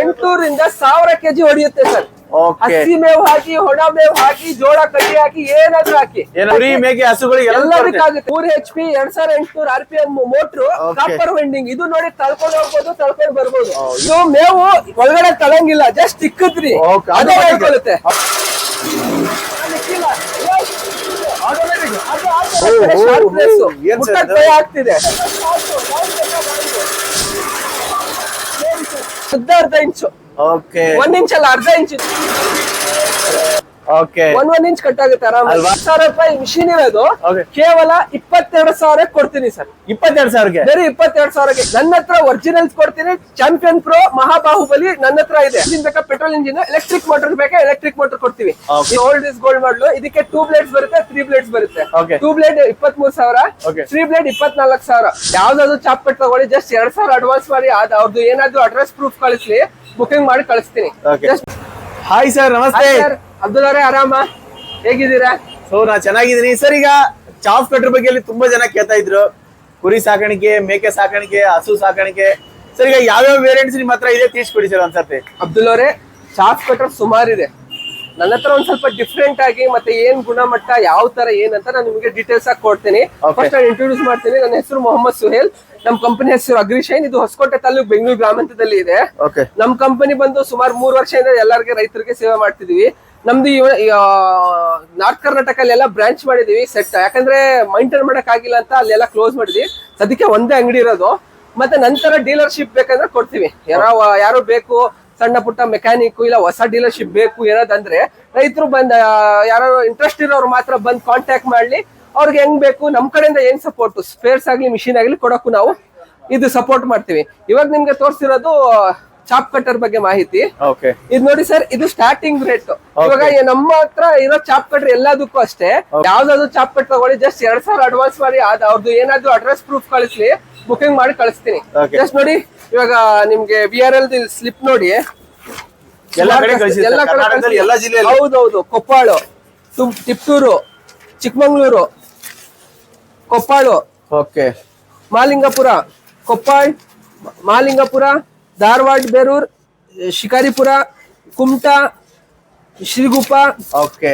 ಎಂಟುನೂರಿಂದ ಸಾವಿರ ಕೆಜಿ ಹೊಡೆಯುತ್ತೆ ಸರ್. ಹಸಿ ಮೇವು ಹಾಕಿ ಒಣ ಮೇವು ಹಾಕಿ ಜೋಳ ಕಡ್ಡಿ ಹಾಕಿ ಏನಾದ್ರೂ ಹಾಕಿ. ಹಸುಗಳಿಗೆ. ಎಲ್ಲದಕ್ಕಾಗುತ್ತೆ. ಮೂರ್ ಎಚ್ ಪಿ ಎರಡ್ ಸಾವಿರ ಎಂಟುನೂರ R P M motor copper winding ಇದು ನೋಡಿ ತಳ್ಕೊಂಡು ಹೋಗ್ಬೋದು ತಳ್ಕೊಂಡು ಬರ್ಬೋದು. ಇದು ಮೇವು ಒಳಗಡೆ ತಳಂಗಿಲ್ಲ ಜಸ್ಟ್ ಇಕ್ಕದ್ರಿ ಅದೇ. ಹೇಳ್ಕೊಳ್ಳುತ್ತೆ Automatic. ಉದ್ದ ಅರ್ಧ ಇಂಚು. ಓಕೆ ಒಂದ್ ಇಂಚ್ ಅಲ್ಲ ಅರ್ಧ ಇಂಚ್. ಒಂದ್ ಒಂದ್ ಇಂಚ್ ಕಟ್ ಆಗುತ್ತೆ ಆರಾಮ? ಸಾವಿರ ರೂಪಾಯಿ ಮಿಷಿನ್ ಇರೋದು. ಕೇವಲ ಇಪ್ಪತ್ತೆರಡು ಸಾವಿರ ಕೊಡ್ತೀನಿ ಸರ್. ಇಪ್ಪತ್ತೆರಡು ಸಾವಿರಕ್ಕೆ? ಬರೀ ಇಪ್ಪತ್ತೆರಡು ಸಾವಿರಕ್ಕೆ. ನನ್ನ ಹತ್ರ ಒರಿಜಿನಲ್ಸ್ ಕೊಡ್ತೀನಿ. ಚಾಂಪಿಯನ್ ಪ್ರೋ ಮಹಾಬಾಹುಬಲಿ ನನ್ನ ಹತ್ರ ಇದೆ. ಬೇಕಾ ಪೆಟ್ರೋಲ್ ಇಂಜಿನ್ ಎಲೆಕ್ಟ್ರಿಕ್ ಮೋಟರ್ ಬೇಕಾ ಎಲೆಕ್ಟ್ರಿಕ್ ಮೋಟರ್ ಕೊಡ್ತೀವಿ. ಓಲ್ಡ್ ಇಸ್ ಗೋಲ್ಡ್ ಮಾಡಲು ಇದಕ್ಕೆ ಟೂ ಬ್ಲೇಡ್ಸ್ ಬರುತ್ತೆ ತ್ರೀ ಬ್ಲೇಡ್ಸ್ ಬರುತ್ತೆ. ಟೂ ಬ್ಲೇಡ್ ಇಪ್ಪತ್ ಮೂರ್ ಸಾವಿರ. ತ್ರೀ ಬ್ಲೇಡ್ ಇಪ್ಪತ್ನಾಲ್ಕು ಸಾವಿರ. ಯಾವ್ದಾದ್ರು ಚಾಪ್ ಪೆಟ್ ತಗೊಳ್ಳಿ. ಜಸ್ಟ್ ಎರಡ್ ಸಾವಿರ ಅಡ್ವಾನ್ಸ್ ಮಾಡಿ. ಅದ್ ಅವ್ರದ್ದು ಏನಾದ್ರು ಅಡ್ರೆಸ್ ಪ್ರೂಫ್ ಕಳಿಸ್ಲಿ. ಬುಕಿಂಗ್ ಮಾಡಿ ಕಳಿಸ್ತೀನಿ. ಹಾಯ್ ಸರ್ ನಮಸ್ತೆ ಅಬ್ದುಲ್ ಅವರೇ ಆರಾಮ ಹೇಗಿದ್ದೀರಾ? ಸೊ ನಾ ಚೆನ್ನಾಗಿದ್ದೀನಿ. ಸರ್ ಈಗ ಚಾಫ್ ಕಟ್ರ ಬಗ್ಗೆ ಅಲ್ಲಿ ತುಂಬಾ ಜನ ಕೇಳ್ತಾ ಇದ್ರು. ಕುರಿ ಸಾಕಾಣಿಕೆ ಮೇಕೆ ಸಾಕಾಣಿಕೆ ಹಸು ಸಾಕಾಣಿಕೆ. ಸರ್ ಈಗ ಯಾವ್ಯಾವ ವೇರಿಯಂಟ್ಸ್ ನಿಮ್ಮ ಹತ್ರ ಇದೆ ತಿಳಿಸ್ಕೊಡಿ ಸರ್ ಅನ್ಸತ್ತೆ ಅಬ್ದುಲ್ ಅವರೇ ಚಾಫ್ ಕಟರ್ ಸುಮಾರಿದೆ. ನನ್ನ ಹತ್ರ ಒಂದ್ ಸ್ವಲ್ಪ ಡಿಫ್ರೆಂಟ್ ಆಗಿ ಮತ್ತೆ ಏನ್ ಗುಣಮಟ್ಟ ಯಾವ ತರ ಏನಂತ ನಾನು ನಿಮಗೆ ಡೀಟೇಲ್ಸ್ ಆಗಿ ಕೊಡ್ತೀನಿ. ಫಸ್ಟ್ ನಾನು ಇಂಟ್ರೊಡ್ಯೂಸ್ ಮಾಡ್ತೀನಿ. ನನ್ನ ಹೆಸರು ಮೊಹಮ್ಮದ್ ಸುಹೇಲ್. ನಮ್ಮ ಕಂಪನಿ ಹೆಸರು ಅಗ್ರಿಶೈನ್. ಇದು ಹೊಸಕೋಟೆ ತಾಲೂಕು ಬೆಂಗಳೂರು ಗ್ರಾಮಾಂತರದಲ್ಲಿ ಇದೆ. ನಮ್ ಕಂಪನಿ ಬಂದು ಸುಮಾರು ಮೂರು ವರ್ಷದಿಂದ ಎಲ್ಲರಿಗೆ ರೈತರಿಗೆ ಸೇವೆ ಮಾಡ್ತಿದೀವಿ. ನಮ್ದು ನಾರ್ತ್ ಕರ್ನಾಟಕಲ್ಲಿ ಅಲ್ಲೆಲ್ಲ ಬ್ರಾಂಚ್ ಮಾಡಿದೀವಿ ಸೆಟ್ ಯಾಕಂದ್ರೆ ಮೈಂಟೈನ್ ಮಾಡಕ್ ಆಗಿಲ್ಲ ಅಂತ ಅಲ್ಲೆಲ್ಲ ಕ್ಲೋಸ್ ಮಾಡಿದ್ವಿ. ಸದ್ಯಕ್ಕೆ ಒಂದೇ ಅಂಗಡಿ ಇರೋದು. ಮತ್ತೆ ನಂತರ ಡೀಲರ್ಶಿಪ್ ಬೇಕಂದ್ರೆ ಕೊಡ್ತೀವಿ. ಯಾರೋ ಯಾರು ಬೇಕು ಸಣ್ಣ ಪುಟ್ಟ ಮೆಕ್ಯಾನಿಕ್ ಇಲ್ಲ ಹೊಸ ಡೀಲರ್ಶಿಪ್ ಬೇಕು ಏನಾದ್ರೆ ರೈತರು ಬಂದ ಯಾರು ಇಂಟ್ರೆಸ್ಟ್ ಇರೋರು ಮಾತ್ರ ಬಂದ್ ಕಾಂಟ್ಯಾಕ್ಟ್ ಮಾಡ್ಲಿ. ಅವ್ರಿಗೆ ಹೆಂಗ್ ಬೇಕು ನಮ್ ಕಡೆಯಿಂದ ಏನ್ ಸಪೋರ್ಟ್ ಸ್ಪೇರ್ಸ್ ಆಗ್ಲಿ ಮಿಷಿನ್ ಆಗ್ಲಿ ಕೊಡೋಕು ನಾವು ಇದು ಸಪೋರ್ಟ್ ಮಾಡ್ತೀವಿ. ಇವಾಗ ನಿಮ್ಗೆ ತೋರಿಸಿರೋದು ಚಾಪ್ ಕಟರ್ ಬಗ್ಗೆ ಮಾಹಿತಿ. ಇದು ನೋಡಿ ಸರ್ ಇದು ಸ್ಟಾರ್ಟಿಂಗ್ ರೇಟ್ ಇವಾಗ ನಮ್ಮ ಹತ್ರ ಇರೋ ಚಾಪ್ ಕಟರ್ ಎಲ್ಲದಕ್ಕೂ ಅಷ್ಟೇ. ಯಾವ್ದಾದ್ರು ಚಾಪ್ ಕಟ್ ತಗೊಳ್ಳಿ ಜಸ್ಟ್ ಎರಡ್ ಸಾವಿರ ಅಡ್ವಾನ್ಸ್ ಮಾಡಿ ಅದ್ ಅವ್ರದ್ದು ಏನಾದ್ರು ಅಡ್ರೆಸ್ ಪ್ರೂಫ್ ಕಳಿಸ್ಲಿ ಬುಕಿಂಗ್ ಮಾಡಿ ಕಳಿಸ್ತೀನಿ. ಜಸ್ಟ್ ನೋಡಿ. ಇವಾಗ ನಿಮ್ಗೆ ಬಿ ಆರ್ ಎಲ್ ಸ್ಲಿಪ್ ನೋಡಿ. ಎಲ್ಲ ಕಡೆ ಕಳ್ಸಿದ್ದೀರಾ? ಎಲ್ಲ ಕಡೆ ಕರ್ನಾಟಕದಲ್ಲಿ ಎಲ್ಲ. ಜಿಲ್ಲೆಯಲ್ಲಿ? ಹೌದೌದು. ಕೊಪ್ಪಾಳು ತುಮ್- ತಿಪ್ಟೂರು ಚಿಕ್ಕಮಂಗ್ಳೂರು ಕೊಪ್ಪಾಳು. ಓಕೆ. ಮಾಲಿಂಗಪುರ ಕೊಪ್ಪಾಳ್ ಮಾಲಿಂಗಪುರ ಧಾರವಾಡ ಬೇರೂರ್ ಶಿಕಾರಿಪುರ ಕುಮಟಾ ಶ್ರೀಗುಪ್ಪ. ಓಕೆ.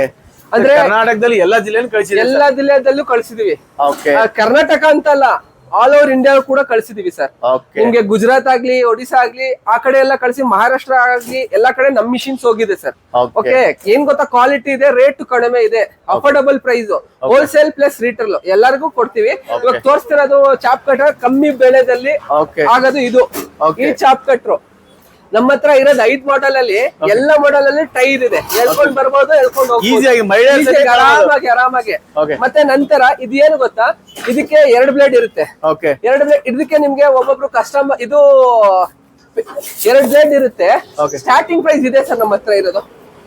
ಅಂದ್ರೆ- ಕರ್ನಾಟಕದಲ್ಲಿ ಎಲ್ಲ ಜಿಲ್ಲೆನೂ ಕಳಿಸಿದೆ ಎಲ್ಲಾ ಜಿಲ್ಲೆದಲ್ಲೂ ಕಳಿಸಿದೀವಿ. ಓಕೆ. ಕರ್ನಾಟಕ ಅಂತಲ್ಲ. ಆಲ್ ಓವರ್ ಇಂಡಿಯಾ ಕೂಡ ಕಳಿಸಿದೀವಿ ಸರ್ ನಿಮ್ಗೆ ಗುಜರಾತ್ ಆಗ್ಲಿ ಒಡಿಶಾ ಆಗ್ಲಿ ಆ ಕಡೆ ಎಲ್ಲ ಕಳಿಸಿ ಮಹಾರಾಷ್ಟ್ರ ಆಗ್ಲಿ ಎಲ್ಲಾ ಕಡೆ ನಮ್ ಮಿಷಿನ್ಸ್ ಹೋಗಿದೆ ಸರ್ ಓಕೆ ಏನ್ ಗೊತ್ತಾ ಕ್ವಾಲಿಟಿ ಇದೆ ರೇಟ್ ಕಡಿಮೆ ಇದೆ affordable price wholesale plus retail ಎಲ್ಲರಿಗೂ ಕೊಡ್ತೀವಿ. ಇವಾಗ ತೋರಿಸ್ತಿರೋದು ಚಾಪ್ ಕಟ್ರ ಕಮ್ಮಿ ಬೆಳೆದಲ್ಲಿ ಆಗೋದು ಇದು. ಈ ಚಾಪ್ ಕಟ್ರು ನಮ್ಮ ಹತ್ರ ಇರೋದು ಐದ್ ಮಾಡೆಲ್ ಅಲ್ಲಿ ಎಲ್ಲ ಮಾಡೆಲ್ ಅಲ್ಲಿ ಟೈರ್ ಇದೆ. ಎಳ್ಕೊಂಡ್ ಬರ್ಬೋದು ಎಳ್ಕೊಂಡ್ ಆರಾಮಾಗಿ ಆರಾಮಾಗಿ. ಮತ್ತೆ ನಂತರ ಇದೇನು ಗೊತ್ತಾ? ಇದಕ್ಕೆ ಎರಡು ಬ್ಲೇಡ್ ಇರುತ್ತೆ. ಎರಡು ಬ್ಲೇಡ್ ಇದಕ್ಕೆ ನಿಮ್ಗೆ ಒಬ್ಬೊಬ್ರು ಕಸ್ಟಮರ್ ಇದು ಎರಡ್ ಬ್ಲೇಡ್ ಇರುತ್ತೆ. ಸ್ಟಾರ್ಟಿಂಗ್ ಪ್ರೈಸ್ ಇದೆ ಸರ್ ನಮ್ಮ ಹತ್ರ ಇರೋದು.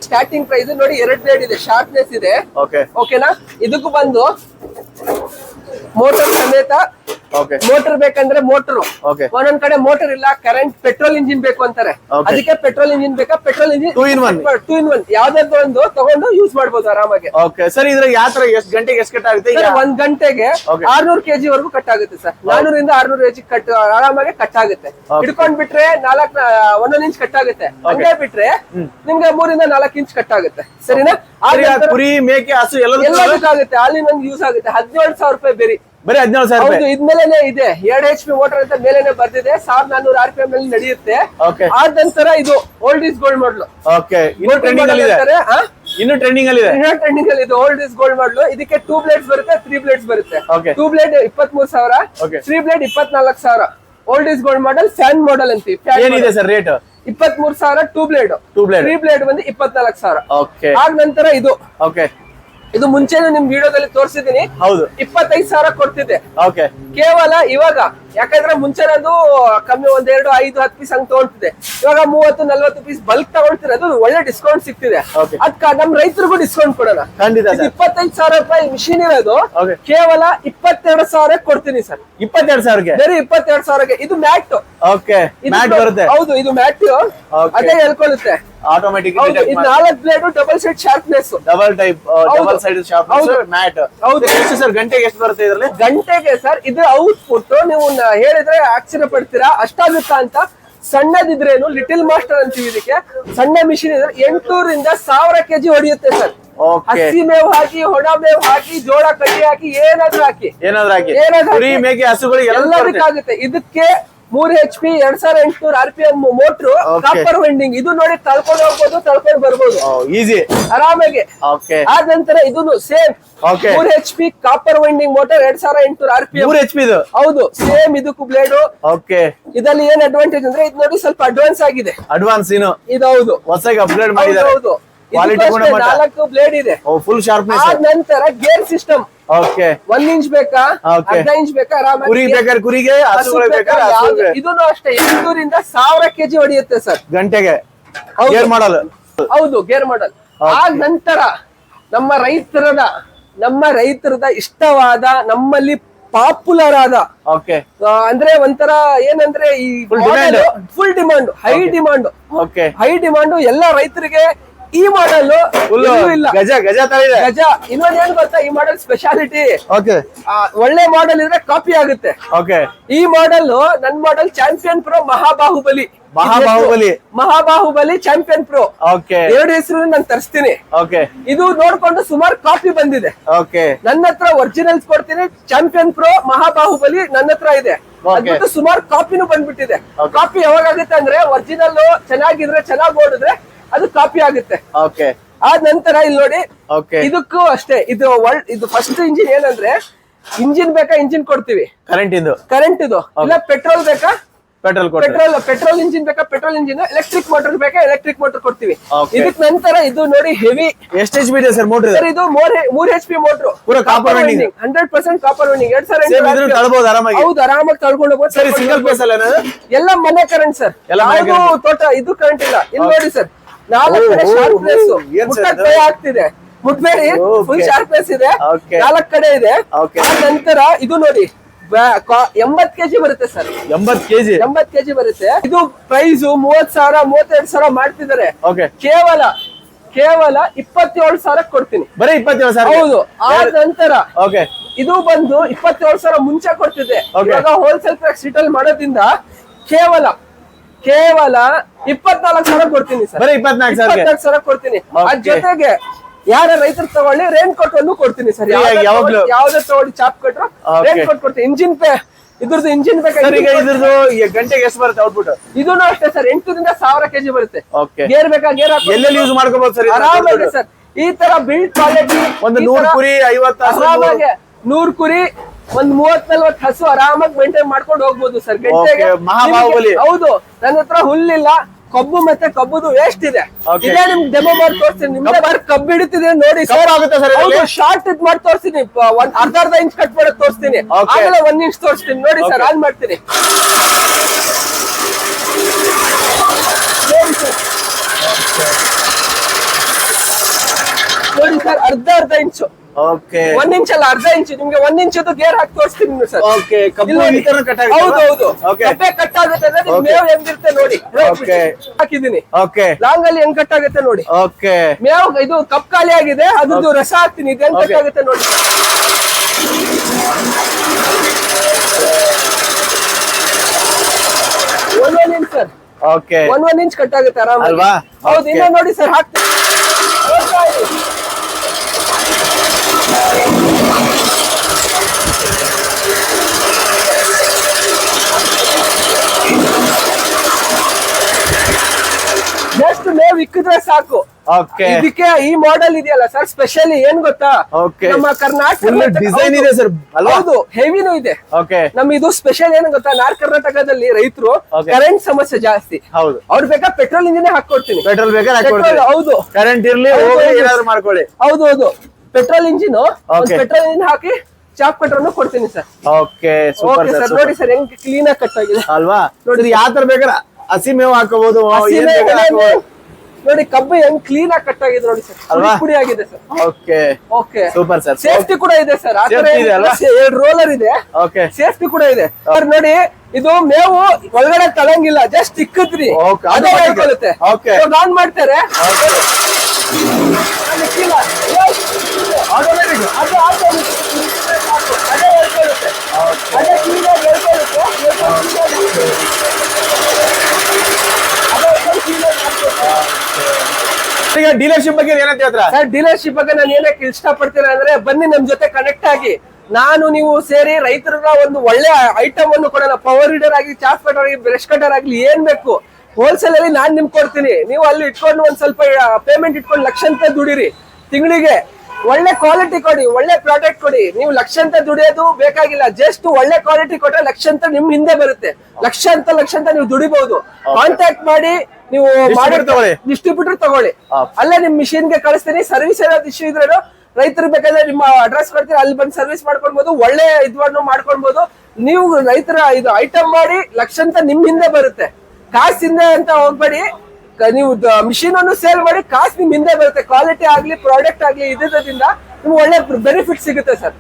ಸ್ಟಾರ್ಟಿಂಗ್ ಪ್ರೈಸ್ ನೋಡಿ ಎರಡ್ ಬ್ಲೇಡ್ ಇದೆ. ಶಾರ್ಪ್ನೆಸ್ ಇದೆ. ಓಕೆ ಓಕೆನಾ ಇದಕ್ಕೂ ಬಂದು ಮೋಟರ್ ಸಮೇತ ಮೋಟರ್ ಬೇಕಂದ್ರೆ ಮೋಟರ್. ಒಂದೊಂದ್ ಕಡೆ ಮೋಟರ್ ಇಲ್ಲ ಕರೆಂಟ್ ಪೆಟ್ರೋಲ್ ಇಂಜಿನ್ ಬೇಕು ಅಂತಾರೆ. ಅದಕ್ಕೆ ಪೆಟ್ರೋಲ್ ಇಂಜಿನ್ ಬೇಕಾ? Petrol engine two in one two in one ಯಾವ್ದಾದ್ರು ಒಂದು ತಗೊಂಡು ಯೂಸ್ ಮಾಡಬಹುದು ಆರಾಮಾಗಿ. ಓಕೆ ಸರ್ ಇದ್ರ ಯಾವ ತರ ಎಷ್ಟು ಗಂಟೆಗೆ ಎಷ್ಟು ಕಟ್ ಆಗುತ್ತೆ ಒಂದ್ ಗಂಟೆಗೆ. ಆರ್ನೂರು ಕೆಜಿ ವರೆಗೂ ಕಟ್ ಆಗುತ್ತೆ ಸರ್. ನಾನೂರಿಂದ ಆರ್ನೂರು ಕೆಜಿ ಕಟ್ ಆರಾಮಾಗಿ ಕಟ್ ಆಗುತ್ತೆ. ಹಿಡ್ಕೊಂಡ್ ಬಿಟ್ರೆ ನಾಲ್ಕ್ ಒಂದೊಂದ್ ಇಂಚ್ ಕಟ್ ಆಗುತ್ತೆ. ಹಂಗೆ ಬಿಟ್ರೆ ನಿಮ್ಗೆ ಮೂರಿಂದ ನಾಲ್ಕು ಇಂಚ್ ಕಟ್ ಆಗುತ್ತೆ. ಸರಿನಾ? ಕುರಿ ಮೇಕೆ ಹಸು ಎಲ್ಲ ಅಲ್ಲಿ ಆಗುತ್ತೆ. ಅಲ್ಲಿ ಒಂದು ಯೂಸ್ ಆಗುತ್ತೆ. ಹದಿನೇಳು ಸಾವಿರ ರೂಪಾಯಿ ಬೇರೆ. ಬರೀ ಹದಿನೇಳು ಸಾವಿರ ಹೌದು ರೂಪಾಯಿ. ಇದ್ಮೇಲೆನೆ ಇದೆ. ಎರಡ್ ಎಚ್ ಪಿ ಮೋಟರ್ ಅಂತ ಮೇಲೆನೆ ಬರ್ತಿದೆ ಸಾವಿರದ ನಾನ್ನೂರು ಆರ್ ಪಿ ಎಂ ಅಲ್ಲಿ ನಡೆಯುತ್ತೆ. ಓಕೆ ಆದ ನಂತರ ಇದು old is gold model okay ಇನ್ನು ಟ್ರೆಂಡಿಂಗ್ ಅಲ್ಲಿ ಇದೆ. ಇನ್ನು ಟ್ರೆಂಡಿಂಗ್ ಅಲ್ಲಿ ಇದೆ. ಟ್ರೆಂಡಿಂಗ್ ಅಲ್ಲಿ ಇದು. ಓಲ್ಡ್ ಇಸ್ ಗೋಲ್ಡ್ ಮಾಡಲು ಇದಕ್ಕೆ ಟೂ ಬ್ಲೇಡ್ಸ್ ಬರುತ್ತೆ ತ್ರೀ ಬ್ಲೇಡ್ಸ್ ಬರುತ್ತೆ. ಟೂ ಬ್ಲೇಡ್ ಇಪ್ಪತ್ತ್ ಮೂರ್ ಸಾವಿರ. ತ್ರೀ ಬ್ಲೇಡ್ ಇಪ್ಪತ್ನಾಲ್ಕು ಸಾವಿರ. Old is gold model fan model ಅಂತ ಏನಿದೆ ಸರ್ ರೇಟ್ ಇಪ್ಪತ್ತ್ ಮೂರ್ ಸಾವಿರ two blade two blade three blade ಬಂದು ಇಪ್ಪತ್ನಾಲ್ಕು ಸಾವಿರ. ಓಕೆ ಆಗ ನಂತರ ಇದು. ಓಕೆ ಇದು ಮುಂಚೆನೇ ನಿಮ್ ವಿಡಿಯೋದಲ್ಲಿ ತೋರಿಸಿದೀನಿ ಹೌದು. ಇಪ್ಪತ್ತೈದು ಸಾವಿರ ಕೊಡ್ತಿದ್ದೆ ಓಕೆ. ಕೇವಲ ಇವಾಗ ಯಾಕಂದ್ರೆ ಮುಂಚೆ ಅದು ಕಮ್ಮಿ ಒಂದೆರಡು ಐದು ಹತ್ತು ಪೀಸ್ ಹಂಗ್ ತಗೊಳ್ತಿದೆ. ಇವಾಗ ಮೂವತ್ತು ನಲ್ವತ್ತು ಪೀಸ್ ಬಲ್ಕ್ ತಗೊಳ್ತಿದೆ. ಅದು ಒಳ್ಳೆ ಡಿಸ್ಕೌಂಟ್ ಸಿಗ್ತಿದೆ. ಅದ್ಕ ನಮ್ ರೈತರಿಗೂ ಡಿಸ್ಕೌಂಟ್ ಕೊಡೋಣ. ಖಂಡಿತ ಇಪ್ಪತ್ತೈದು ಸಾವಿರ ರೂಪಾಯಿ ಮಿಷಿನ್ ಇರೋದು. ಕೇವಲ ಇಪ್ಪತ್ತೆರಡು ಸಾವಿರ ಕೊಡ್ತೀನಿ ಸರ್. ಇಪ್ಪತ್ತೆರಡು ಸಾವಿರಕ್ಕೆ? ಬೇರೆ ಇಪ್ಪತ್ತೆರಡು ಸಾವಿರಕ್ಕೆ. ಇದು ಮ್ಯಾಟ್. ಓಕೆ. ಮ್ಯಾಟ್ ಬರುತ್ತೆ? ಹೌದು ಇದು ಮ್ಯಾಟ್. ಅದೇ ಹೇಳ್ಕೊಳ್ಳುತ್ತೆ. ಆಟೋಮೆಟಿಕ್ ನಾಲ್ಕು blade double side sharpness double type double side ಹೌದು. ಮ್ಯಾಟ್ ಹೌದು. ಎಷ್ಟು ಸರ್ ಗಂಟೆಗೆ ಎಷ್ಟು ಬರುತ್ತೆ ಇದರಲ್ಲಿ? ಗಂಟೆಗೆ ಸರ್ ಇದು ಔಟ್ಪುಟ್ ನೀವು ಹೇಳಿದ್ರೆ ಆಶ್ಚರ್ಯ ಪಡ್ತೀರಾ? ಅಷ್ಟಾಗುತ್ತಾ ಅಂತ ಸಣ್ಣದಿದ್ರೇನು ಲಿಟಿಲ್ ಮಾಸ್ಟರ್ ಅಂತೀವಿ ಇದಕ್ಕೆ ಸಣ್ಣ ಮಿಷಿನ್ ಇದ್ರೆ ಎಂಟೂರಿಂದ ಸಾವಿರ ಕೆಜಿ ಹೊಡೆಯುತ್ತೆ ಸರ್. ಹಸಿ ಮೇವು ಹಾಕಿ ಹೊಡ ಮೇವು ಹಾಕಿ ಜೋಳ ಕಟ್ಟಿ ಹಾಕಿ ಏನಾದ್ರೂ ಹಾಕಿ. ಏನಾದ್ರೂ ಹಾಕಿ. ಏನಾದ್ರೂ. ಮೇಕೆ ಹಸುಗಳಿಗೆ ಎಲ್ಲ ಎಲ್ಲದಕ್ಕಾಗುತ್ತೆ. ಇದಕ್ಕೆ ಮೂರ್ ಎಚ್ ಪಿ ಎರಡ್ ಸಾವಿರ ಎಂಟುನೂರ R P M motor copper winding ಇದು ನೋಡಿ ತಳ್ಕೊಂಡು ಹೋಗ್ಬೋದು ತಳ್ಕೊಂಡು ಬರ್ಬೋದು. ಈಸಿ ಆರಾಮಾಗಿ. ಆದ ನಂತರ ಇದನ್ನು ಸೇಮ್. ಮೂರ್ H P copper winding motor ಎರಡ್ ಸಾವಿರ ಎಂಟುನೂರ R P M H P ಇದು? ಹೌದು ಸೇಮ್ ಇದಕ್ಕೂ ಬ್ಲೇಡ್ ಓಕೆ ಇದರಲ್ಲಿ ಏನ್ ಅಡ್ವಾಂಟೇಜ್ ಅಂದ್ರೆ ಇದು ನೋಡಿ ಸ್ವಲ್ಪ ಅಡ್ವಾನ್ಸ್ ಆಗಿದೆ. ಅಡ್ವಾನ್ಸ್ ಏನು ಇದು ಹೌದು. ಹೊಸ ಅಪ್ಗ್ರೇಡ್ ಮಾಡಿದ್ದಾರೆ. ಹೌದು. ಕ್ವಾಲಿಟಿ ಗುಣಮಟ್ಟ. ನಾಲ್ಕು ಬ್ಲೇಡ್ ಇದೆ. ಓ ಫುಲ್ ಶಾರ್ಪ್ನೆಸ್ ಆದ ನಂತರ ಗೇರ್ ಸಿಸ್ಟಮ್ ಓಕೆ ಒಂದ್ ಇಂಚ್ ಬೇಕಾ. ಅರ್ಧ ಇಂಚ್ ಬೇಕಾ? ಕುರಿ ಬೇಕಾ? ಬೇಕಾದ್ರೆ ಕುರಿಗೆ ಇದನ್ನು ಅಷ್ಟೇ ಎಂಟುನೂರಿಂದ ಸಾವಿರ ಕೆಜಿ ಹೊಡೆಯುತ್ತೆ ಸರ್. ಗಂಟೆಗೆ. ಹೌದು. ಏರ್ ಮಾಡಲ್ ಹೌದು ಗೇರ್ ಮಾಡಲ್ ಆದ ನಂತರ ನಮ್ಮ ರೈತರದ ನಮ್ಮ ರೈತರದ ಇಷ್ಟವಾದ ನಮ್ಮಲ್ಲಿ ಪಾಪ್ಯುಲರ್ ಆದ ಓಕೆ ಅಂದ್ರೆ ಒಂಥರ ಏನಂದ್ರೆ ಈ. Full demand high demand okay high demand ಎಲ್ಲ ರೈತರಿಗೆ ಈ ಮಾಡೆಲ್ ಇಲ್ಲ. ಗಜ ಗಜ ತರ ಇದೆ. ಗಜ. ಇನ್ನೊಂದ್ ಏನ್ ಗೊತ್ತಾ? ಈ ಮಾಡೆಲ್ ಸ್ಪೆಷಾಲಿಟಿ ಓಕೆ ಒಳ್ಳೆ ಮಾಡೆಲ್ ಇದ್ರೆ ಕಾಪಿ ಆಗುತ್ತೆ. ಓಕೆ ಈ ಮಾಡೆಲ್ ನನ್ model champion pro Mahabahubali. Mahabahubali. Mahabahubali champion pro okay ಎರಡು ಹೆಸರು ನಾನು ತರಿಸ್ತೀನಿ. ಓಕೆ ಇದು ನೋಡ್ಕೊಂಡು ಸುಮಾರು ಕಾಪಿ ಬಂದಿದೆ. ಓಕೆ ನನ್ನ ಹತ್ರ ಒರಿಜಿನಲ್ಸ್ ಕೊಡ್ತೀನಿ ಚಾಂಪಿಯನ್ ಪ್ರೋ ಮಹಾಬಾಹುಬಲಿ ನನ್ನ ಹತ್ರ ಇದೆ. ಸುಮಾರು ಕಾಪಿನೂ ಬಂದ್ಬಿಟ್ಟಿದೆ. ಕಾಪಿ ಯಾವಾಗ ಆಗುತ್ತೆ ಅಂದ್ರೆ ಒರಿಜಿನಲ್ ಚೆನ್ನಾಗಿದ್ರೆ ಚೆನ್ನಾಗಿ ಓಡಿದ್ರೆ ಅದು ಕಾಪಿ ಆಗುತ್ತೆ. ಓಕೆ ಆದ ನಂತರ ಇಲ್ಲಿ ನೋಡಿ ಓಕೆ ಇದಕ್ಕೂ ಅಷ್ಟೇ ಇದು ವರ್ಲ್ಡ್ ಇದು ಫಸ್ಟ್ ಇಂಜಿನ್ ಏನಂದ್ರೆ ಇಂಜಿನ್ ಬೇಕಾ ಇಂಜಿನ್ ಕೊಡ್ತೀವಿ. ಕರೆಂಟ್ ಇದು. ಕರೆಂಟ್ ಇದು. ಇಲ್ಲ ಪೆಟ್ರೋಲ್ ಬೇಕಾ? ಪೆಟ್ರೋಲ್ ಪೆಟ್ರೋಲ್ ಪೆಟ್ರೋಲ್ ಇಂಜಿನ್ ಬೇಕಾ ಪೆಟ್ರೋಲ್ ಇಂಜಿನ್ ಎಲೆಕ್ಟ್ರಿಕ್ ಮೋಟರ್ ಬೇಕಾ ಎಲೆಕ್ಟ್ರಿಕ್ ಮೋಟರ್ ಕೊಡ್ತೀವಿ. ಇದಕ್ ನಂತರ ಇದು ನೋಡಿ ಹೆವಿ ಎಷ್ಟು ಎಚ್ ಬಿ ಇದೆ ಸರ್ ಮೋಟರ್ ಸರ್ ಇದು ಮೋರ್ ಮೂರ್ ಎಚ್ ಪಿ ಮೋಟರ್ ಪೂರ copper winding. Hundred percent copper winding ಎರಡ್ ಸಾವಿರ ತಳ್ಬಹುದು ಆರಾಮಾಗಿ. ಹೌದು ಆರಾಮಾಗಿ ತಳ್ಕೊಂಡು ಹೋಗ್ಬೋದು. ಸರಿ ಸಿಂಗಲ್ ಪೇಸ್ ಅಲ್ಲ ಎಲ್ಲ ಮನೆ ಕರೆಂಟ್ ಸರ್ ಎಲ್ಲ ತೋಟ ಇದು ಕರೆಂಟ್ ಇಲ್ಲ. ಇಲ್ಲಿ ನೋಡಿ ಸರ್ ನಾಲ್ಕು ಕಡೆ ಶಾರ್ಪ್? ಭಯ ಆಗ್ತಿದೆ. ಮುಟ್ಬೇಡಿ. ಫುಲ್ ಶಾರ್ಪ್ನೆಸ್ ಇದೆ. ನಾಲ್ಕು ಕಡೆ ಇದೆ. ನಂತರ ಇದು ನೋಡಿ ಎಂಬತ್ ಕೆಜಿ ಬರುತ್ತೆ ಸರ್. ಎಂಬತ್ ಕೆಜಿ? ಎಂಬತ್ ಕೆಜಿ ಬರುತ್ತೆ. ಇದು ಪ್ರೈಸ್ ಮೂವತ್ ಸಾವಿರ ಮೂವತ್ತೆರಡು ಸಾವಿರ ಮಾಡ್ತಿದ್ದಾರೆ. ಓಕೆ ಕೇವಲ ಕೇವಲ ಇಪ್ಪತ್ತೇಳು ಸಾವಿರ ಕೊಡ್ತೀನಿ. ಬರೀ ಇಪ್ಪತ್ತೇಳು ಸಾವಿರ ಹೌದು. ಆ ನಂತರ ಓಕೆ ಇದು ಬಂದು ಇಪ್ಪತ್ತೇಳು ಸಾವಿರ ಮುಂಚೆ ಕೊಡ್ತಿದ್ದೆ. ಇವಾಗ ಹೋಲ್ಸೇಲ್ ಪ್ರೈಸ್ ರಿಟೇಲ್ ಮಾಡೋದ್ರಿಂದ ಕೇವಲ ಕೇವಲ ಇಪ್ಪತ್ನಾಲ್ಕು ಸಾವಿರ ಕೊಡ್ತೀನಿ ಸರ್. ಬರೀ ಇಪ್ಪತ್ನಾಲ್ಕು ಸಾವಿರ ಸಾವಿರ ಕೊಡ್ತೀನಿ. ಅದ್ ಜೊತೆಗೆ ಯಾರ ರೈತರು ತಗೊಳ್ಳಿ ರೇನ್ ಕೋಟ್ ಅನ್ನು ಕೊಡ್ತೀನಿ ಸರ್ ಯಾವಾಗ್ಲೂ? ಯಾವ್ದೇ ತಗೊಳ್ಳಿ ಚಾಪ್ ಕೊಟ್ರು. ರೇನ್ ಕೋಟ್ ಕೊಡ್ತೀನಿ. ಇಂಜಿನ್ ಪೇ ಇದ್ರದ್ದು ಇಂಜಿನ್ ಬೇಕಾದ್ರೆ ಈಗ ಇದ್ರದ್ದು ಗಂಟೆಗೆ ಎಷ್ಟು ಬರುತ್ತೆ ಔಟ್ಪುಟ್ ಇದೂನು ಅಷ್ಟೇ ಸರ್. ಎಂಟರಿಂದ ಸಾವಿರ ಕೆಜಿ ಬರುತ್ತೆ. ಗೇರ್ ಬೇಕಾ? ಗೇರ್ ಎಲ್ಲೆಲ್ಲಿ ಯೂಸ್ ಮಾಡ್ಕೋಬಹುದು ಸರ್ ಆರಾಮಾಗಿ ಸರ್. ಈ ತರ ಬಿಲ್ಡ್ ಕ್ವಾಲಿಟಿ ಒಂದು ನೂರು ಕುರಿ ಐವತ್ತು ಆರಾಮಾಗಿ ನೂರ್ ಕುರಿ ಒಂದ್ ಮೂವತ್ ನಲ್ವತ್ ಹಸು ಆರಾಮಾಗಿ ಮೇಂಟೈನ್ ಮಾಡ್ಕೊಂಡು ಹೋಗ್ಬೋದು ಸರ್. ಗಂಟೆಗೆ ಮಹಾಬಾಹುಬಲಿ. ಹೌದು ನನ್ನ ಹತ್ರ ಹುಲ್ಲಿಲ್ಲ ಕಬ್ಬು ಮತ್ತೆ ಕಬ್ಬುದು ವೇಸ್ಟ್ ಇದೆ. ಇದೇ ನಿಮ್ ಡೆಮೋ ಮಾಡಿ ತೋರಿಸ್ತೀನಿ. ನಿಮ್ಗೆ ಬರ್ ಕಬ್ಬು ಹಿಡಿತಿದೆ ನೋಡಿ ಸರ್. ಆಗುತ್ತೆ ಸರ್? ಹೌದು ಶಾರ್ಟ್ ಇದ್ ಮಾಡಿ ತೋರಿಸ್ತೀನಿ. ಒಂದ್ ಅರ್ಧ ಅರ್ಧ ಇಂಚ್ ಕಟ್ ಮಾಡೋದು ತೋರಿಸ್ತೀನಿ. ಆಮೇಲೆ ಒಂದ್ ಇಂಚ್ ತೋರಿಸ್ತೀನಿ. ನೋಡಿ ಸರ್ ಆನ್ ಮಾಡ್ತೀನಿ. ನೋಡಿ ಸರ್. ಅರ್ಧ ಅರ್ಧ ಇಂಚು ಓಕೆ ಒಂದ್ ಇಂಚ್ ಅಲ್ಲ ಅರ್ಧ ಇಂಚ್ ನಿಮ್ಗೆ ಒಂದ್ ಇಂಚದು ಗೇರ್ ಹಾಕಿ ತೋರಿಸ್ತೀನಿ ಸರ್ ಓಕೆ ಕಬ್ಬು ಹೌದು ಹೌದು. ಕಪ್ಪೆ ಕಟ್ ಆಗುತ್ತೆ. ಮೇವು ಹೆಂಗಿರುತ್ತೆ ನೋಡಿ. ಹಾಕಿದೀನಿ ಓಕೆ ಲಾಂಗ್ ಅಲ್ಲಿ ಹೆಂಗ್ ಕಟ್ ಆಗುತ್ತೆ ನೋಡಿ. ಓಕೆ ಮೇವು ಇದು ಕಪ್ ಖಾಲಿ ಆಗಿದೆ ಅದ್ರದ್ದು ರಸ ಹಾಕ್ತೀನಿ. ಇದು ಹೆಂಗ್ ಕಟ್ ಆಗುತ್ತೆ ನೋಡಿ. ಒಂದೊಂದ್ ಒಂದ್ ಇಂಚ್ ಸರ್. ಓಕೆ ಒಂದ್ ಒಂದ್ ಇಂಚ್ ಕಟ್ ಆಗುತ್ತೆ ಆರಾಮ ಅಲ್ವಾ? ಹೌದು ಇನ್ನೊಂದ್ ನೋಡಿ ಸರ್ ಹಾಕ್ತೀನಿ. ಇಕ್ಕಿದ್ರೆ ಸಾಕು. ಓಕೆ ಇದಕ್ಕೆ ಈ ಮಾಡೆಲ್ ಇದೆಯಲ್ಲ ಸರ್ ಸ್ಪೆಷಲಿ ಏನ್ ಗೊತ್ತಾ. ನಮ್ಮ ಕರ್ನಾಟಕ ಡಿಸೈನ್ ಇದೆ ಸರ್? ಹೌದು ಹೆವಿನೂ ಇದೆ. ನಮ್ ಇದು ಸ್ಪೆಷಲ್ ಏನ್ ಗೊತ್ತಾ? ನಾರ್ ಕರ್ನಾಟಕದಲ್ಲಿ ರೈತರು ಕರೆಂಟ್ ಸಮಸ್ಯೆ ಜಾಸ್ತಿ. ಹೌದು. ಅವ್ರು ಬೇಕಾ ಪೆಟ್ರೋಲ್ ಇಂಜಿನ್ ಹಾಕೊಡ್ತೀನಿ ಪೆಟ್ರೋಲ್ ಬೇಕಾದ್ರೆ ಹೌದು. ಕರೆಂಟ್ ಇರ್ಲಿ ಮಾಡ್ಕೊಳ್ಳಿ. ಹೌದು ಹೌದು. Petrol engine. ಪೆಟ್ರೋಲ್ ಇಂಜಿನ್ ಹಾಕಿ ಚಾಪ್ ಪೆಟ್ರೋಲ್ ಕೊಡ್ತೀನಿ sir okay super sir sir ನೋಡಿ ಸರ್ ಹೆಂಗ್ ಕ್ಲೀನ್ ಆಗಿ ಕಟ್ ಆಗಿದೆ. ಅಲ್ವಾ? ನೋಡಿ ಯಾವ ತರ ಬೇಕಾದ್ರೆ ಹಸಿ ಮೇವು ಹಾಕೋಬಹುದು ನೋಡಿ ಕಬ್ಬು ಹೆಂಗ್ ಕ್ಲೀನ್ ಆಗಿ ಕಟ್ ಆಗಿದೆ ನೋಡಿ ಸರ್? ಪುಡಿ ಆಗಿದೆ sir okay okay super sir safety ಕೂಡ ಇದೆ ಸರ್? ಎರಡು ರೋಲರ್ ಇದೆ. ಓಕೆ ಸೇಫ್ಟಿ ಕೂಡ ಇದೆ. ಸರ್ ನೋಡಿ ಇದು ಮೇವು ಒಳಗಡೆ ತಳಂಗಿಲ್ಲ ಜಸ್ಟ್ ಇಕ್ಕದ್ರಿ. ಅದೇ. ಹೇಳ್ಕೊಳ್ಳುತ್ತೆ. ಆನ್ ಮಾಡ್ತಾರೆ. ಅದು. ಸಾಕು. ಅದೇ ಹೇಳ್ಕೊಳ್ಳುತ್ತೆ ಅದೇ clean ಆಗಿ ಹೇಳ್ಕೊಳ್ಳುತ್ತೆ ಹೇಳ್ಕೊಂಡು clean ಆಗಿ ಡೀಲರ್ಶಿಪ್ ಬಗ್ಗೆ ಏನಂತ ಹೇಳ್ತಾರೆ ಸರ್ ಡೀಲರ್ಶಿಪ್ ಬಗ್ಗೆ ನಾನು ಏನಕ್ಕೆ ಇಷ್ಟಪಡ್ತೀನಿ ಅಂದ್ರೆ ಬನ್ನಿ ನಮ್ ಜೊತೆ ಕನೆಕ್ಟ್ ಆಗಿ. ನಾನು ನೀವು ಸೇರಿ ರೈತರ ಒಂದು ಒಳ್ಳೆ ಐಟಮ್ ಅನ್ನು ಕೊಡೋಣ. ಪವರ್ ರೀಡರ್ ಆಗಿ ಚಾಪ್ ಕಟರ್ ಆಗಿ ಬ್ರಷ್ ಕಟರ್ ಆಗ್ಲಿ ಏನ್ ಬೇಕು? ಹೋಲ್ಸೇಲ್ ಅಲ್ಲಿ ನಾನ್ ನಿಮ್ಗೆ ಕೊಡ್ತೀನಿ. ನೀವು ಅಲ್ಲಿ ಇಟ್ಕೊಂಡು ಒಂದ್ ಸ್ವಲ್ಪ ಪೇಮೆಂಟ್ ಇಟ್ಕೊಂಡು ಲಕ್ಷ ಅಂತ ದುಡಿರಿ. ತಿಂಗಳಿಗೆ ಒಳ್ಳೆ ಕ್ವಾಲಿಟಿ ಕೊಡಿ ಒಳ್ಳೆ ಪ್ರಾಡಕ್ಟ್ ಕೊಡಿ. ನೀವು ಲಕ್ಷ ಅಂತ ದುಡಿಯೋದು ಬೇಕಾಗಿಲ್ಲ. ಜಸ್ಟ್ ಒಳ್ಳೆ ಕ್ವಾಲಿಟಿ ಕೊಟ್ರೆ ಲಕ್ಷ ಅಂತ ನಿಮ್ ಹಿಂದೆ ಬರುತ್ತೆ. ಲಕ್ಷ ಅಂತ ಲಕ್ಷ ಅಂತ ನೀವು ದುಡಿಬಹುದು ಕಾಂಟ್ಯಾಕ್ಟ್ ಮಾಡಿ ನೀವು. ಡಿಸ್ಟ್ರಿಬ್ಯೂಟರ್ ತಗೊಳ್ಳಿ. ಅಲ್ಲೇ ನಿಮ್ ಮಿಷಿನ್ಗೆ ಕಳಿಸ್ತೀನಿ. ಸರ್ವಿಸ್ ಏನಾದ್ರು ಇಶ್ಯೂ ಇದ್ರೆ ರೈತರು ಬೇಕಾದ್ರೆ ನಿಮ್ಮ ಅಡ್ರೆಸ್ ಕೊಡ್ತೀರಿ ಅಲ್ಲಿ ಬಂದು ಸರ್ವಿಸ್ ಮಾಡ್ಕೊಳ್ಬಹುದು ಒಳ್ಳೆ ಇದ್ವನ್ನು ಮಾಡ್ಕೊಳ್ಬಹುದು ನೀವು ರೈತರ ಇದು ಐಟಮ್ ಮಾಡಿ ಲಕ್ಷ ಅಂತ ನಿಮ್ ಹಿಂದೆ ಬರುತ್ತೆ. ಕಾಸಿಂದ ಅಂತ ಹೋಗ್ಬೇಡಿ. ನೀವು ಮಿಷಿನ್ ಅನ್ನು ಸೇಲ್ ಮಾಡಿ ಕಾಸ್ ನಿಮ್ ಹಿಂದೆ ಬರುತ್ತೆ. ಕ್ವಾಲಿಟಿ ಆಗ್ಲಿ ಪ್ರಾಡಕ್ಟ್ ಆಗ್ಲಿ ಇದ್ರಿಂದ ನಿಮ್ಗೆ ಒಳ್ಳೆ ಬೆನಿಫಿಟ್ ಸಿಗುತ್ತೆ ಸರ್.